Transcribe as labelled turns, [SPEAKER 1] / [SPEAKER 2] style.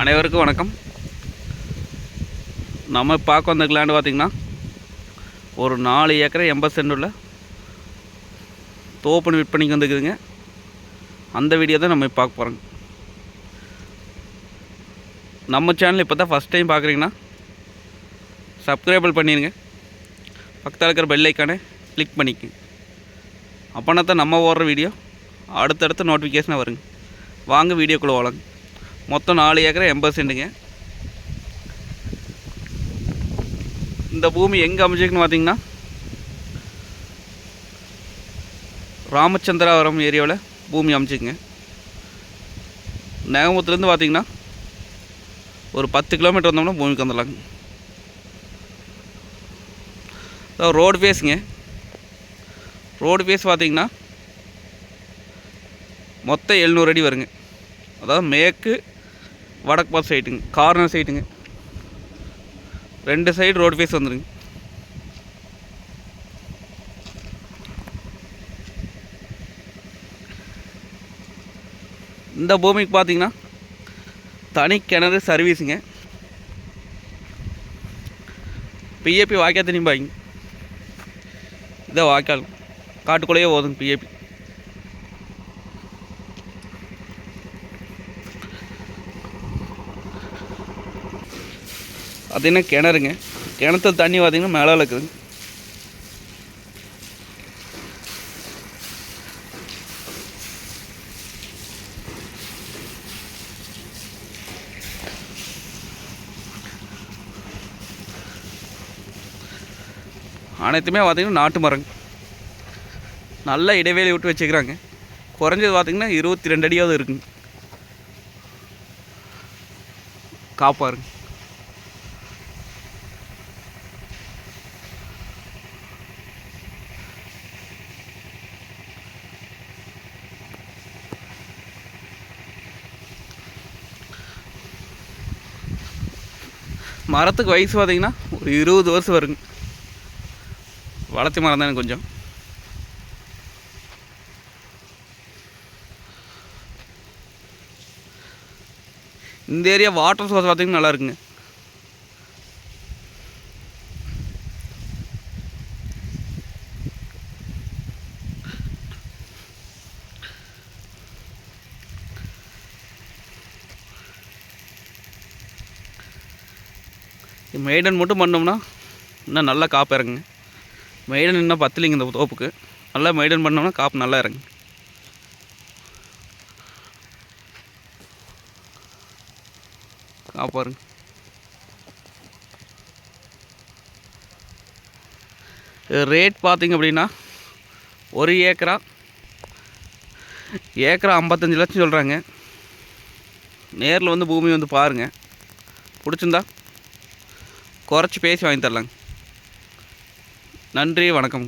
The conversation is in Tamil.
[SPEAKER 1] அனைவருக்கும் வணக்கம். நம்ம பார்க்க வந்த லேண்டு பார்த்திங்கன்னா ஒரு நாலு ஏக்கரை எண்பது சென்ட் உள்ள தோப்புன்னு விற்பனைக்கு வந்துருக்குதுங்க. அந்த வீடியோ தான் நம்ம பார்க்க போகிறோங்க நம்ம சேனல் இப்போ தான் ஃபஸ்ட் டைம் பார்க்குறீங்கன்னா சப்ஸ்கிரைபிள் பண்ணிடுங்க பக்கத்தில் இருக்கிற பெல் ஐக்கானே கிளிக் பண்ணிக்கங்க. அப்போனா தான் நம்ம ஓடுற வீடியோ அடுத்தடுத்த நோட்டிஃபிகேஷனாக வருங்க. வாங்க வீடியோக்குள்ளே போகலாங்க மொத்தம் நாலு ஏக்கரை எண்பது சென்ட்டுங்க. இந்த பூமி எங்கே அமைஞ்சிருக்குன்னு பார்த்தீங்கன்னா ராமச்சந்திராவரம் ஏரியாவில் பூமி அமைச்சிக்குங்க நேகமுத்துலேருந்து பார்த்தீங்கன்னா ஒரு பத்து கிலோமீட்டர் வந்தோம்னா பூமிக்கு வந்துடலாங்க. ரோடு ஃபேஸுங்க ரோடு ஃபேஸ் பார்த்திங்கன்னா மொத்தம் எழுநூறு அடி வருங்க. அதாவது மேற்கு வடக்கு பார்த்து சைட்டுங்க கார்னர் சைட்டுங்க ரெண்டு சைடு ரோடு ஃபேஸ் வந்துடுங்க இந்த பூமிக்கு பார்த்தீங்கன்னா தனி கிணறு சர்வீஸுங்க பிஏபி வாய்க்கா தண்ணி பாய்ங்க இதை வாய்க்கால். காட்டுக்குள்ளேயே போதுங்க பிஏபி பார்த்திங்கன்னா கிணறுங்க? கிணத்துல தண்ணி பார்த்தீங்கன்னா மேலே இருக்குதுங்க அனைத்துமே பார்த்திங்கன்னா நாட்டு மரங்க. நல்ல இடைவேளை விட்டு வச்சுக்கிறாங்க. குறைஞ்சது பார்த்திங்கன்னா இருபத்தி ரெண்டு அடியாவது இருக்குங்க. காப்பாருங்க. மரத்துக்கு வயசு பார்த்திங்கன்னா ஒரு இருபது வருஷம் வருங்க. வளர்த்தி மரம் தானே கொஞ்சம். இந்த ஏரியா வாட்டர் சோர்ஸ் பார்த்தீங்கன்னா நல்லா இருக்குங்க. மெய்டன் மட்டும் பண்ணோம்னா இன்னும் நல்லா காப்பு இறங்குங்க. மெய்டன் இன்னும் பத்தலைங்க இந்த தோப்புக்கு. நல்லா மெய்டன் பண்ணோம்னா காப்பு நல்லா இறங்குங்க. காப்பாருங்க ரேட் பார்த்திங்க அப்படின்னா ஒரு ஏக்கரா ஏக்கரா ஐம்பத்தஞ்சு லட்சம் சொல்கிறாங்க நேரில் வந்து பூமி வந்து பாருங்கள் பிடிச்சிருந்தா குறைச்சி பேசி வாங்கி தரலாங்க. நன்றி வணக்கம்.